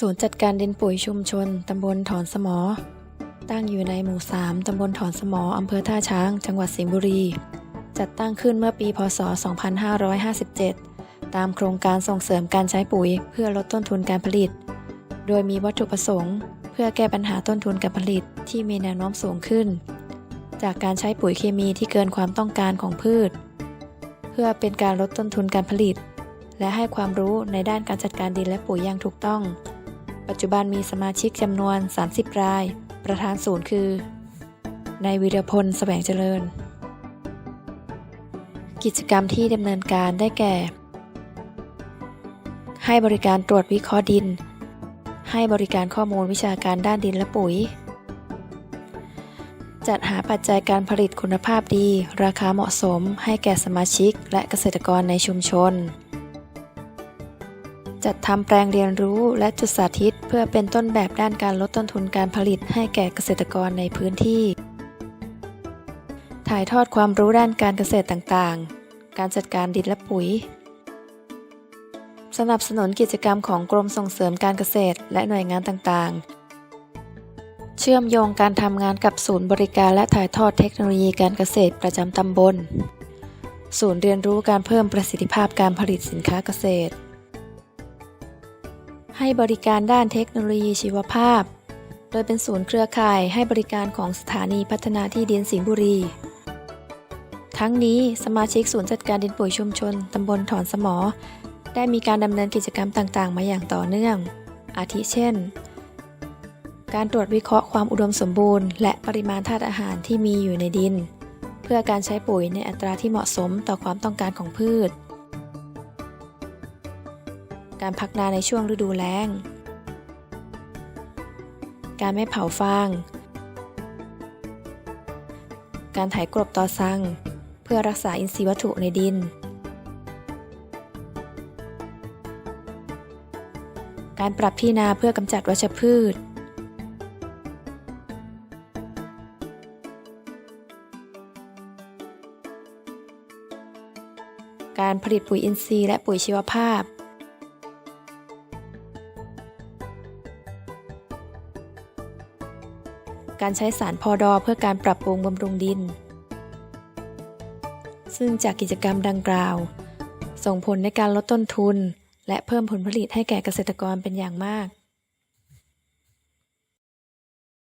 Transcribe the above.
ศูนย์จัดการดินปุ๋ยชุมชน ตำบลถอนสมอ ตั้งอยู่ในหมู่ 3 ตำบลถอนสมอ อำเภอท่าช้าง จังหวัดสิงห์บุรี จัดตั้งขึ้นเมื่อปี พศ 2557 ตามโครงการส่งเสริมการใช้ปุ๋ย เพื่อลดต้นทุนการผลิต โดยมีวัตถุประสงค์ เพื่อแก้ปัญหาต้นทุนการผลิตที่มีแนวโน้มสูงขึ้น จากการใช้ปุ๋ยเคมีที่เกินความต้องการของพืช เพื่อเป็นการลดต้นทุนการผลิต และให้ความรู้ในด้านการจัดการดินและปุ๋ยอย่างถูกต้อง ปัจจุบันมีสมาชิกจำนวน 30 ราย ประธานศูนย์คือนายวีรพลแสวงเจริญ กิจกรรมที่ดำเนินการได้แก่ ให้บริการตรวจวิเคราะห์ดิน ให้บริการข้อมูลวิชาการด้านดินและปุ๋ย จัดหาปัจจัยการผลิตคุณภาพดี ราคาเหมาะสม ให้แก่สมาชิกและเกษตรกรในชุมชน จัดทำแปลงเรียนรู้และจุดสาธิต เพื่อเป็นต้นแบบด้านการลดต้นทุนการผลิตให้แก่เกษตรกรในพื้นที่ ถ่ายทอดความรู้ด้านการเกษตรต่างๆ การจัดการดินและปุ๋ย สนับสนุนกิจกรรมของกรมส่งเสริมการเกษตรและหน่วยงานต่างๆ เชื่อมโยงการทำงานกับศูนย์บริการและถ่ายทอดเทคโนโลยีการเกษตรประจำตำบล ศูนย์เรียนรู้การเพิ่มประสิทธิภาพการผลิตสินค้าเกษตร ให้บริการด้านเทคโนโลยีชีวภาพ โดยเป็นศูนย์เครือข่ายให้บริการของสถานีพัฒนาที่ดินสิงห์บุรี ทั้งนี้สมาชิกศูนย์จัดการดินปุ๋ยชุมชนตำบลถอนสมอ ได้มีการดำเนินกิจกรรมต่างๆ มาอย่างต่อเนื่อง อาทิเช่น การตรวจวิเคราะห์ความอุดมสมบูรณ์ และปริมาณธาตุอาหารที่มีอยู่ในดิน เพื่อการใช้ปุ๋ยในอัตราที่เหมาะสมต่อความต้องการของพืช การพักนาในช่วงฤดูแล้ง การไม่เผาฟาง การไถกลบตอซัง เพื่อรักษาอินทรีย์วัตถุในดิน การปรับที่นาเพื่อกำจัดวัชพืชการผลิตปุ๋ยอินทรีย์และปุ๋ยชีวภาพ การใช้สารพอดอเพื่อการปรับปรุงบำรุงดิน ซึ่งจากกิจกรรมดังกล่าว ส่งผลในการลดต้นทุน และเพิ่มผลผลิตให้แก่เกษตรกรเป็นอย่างมาก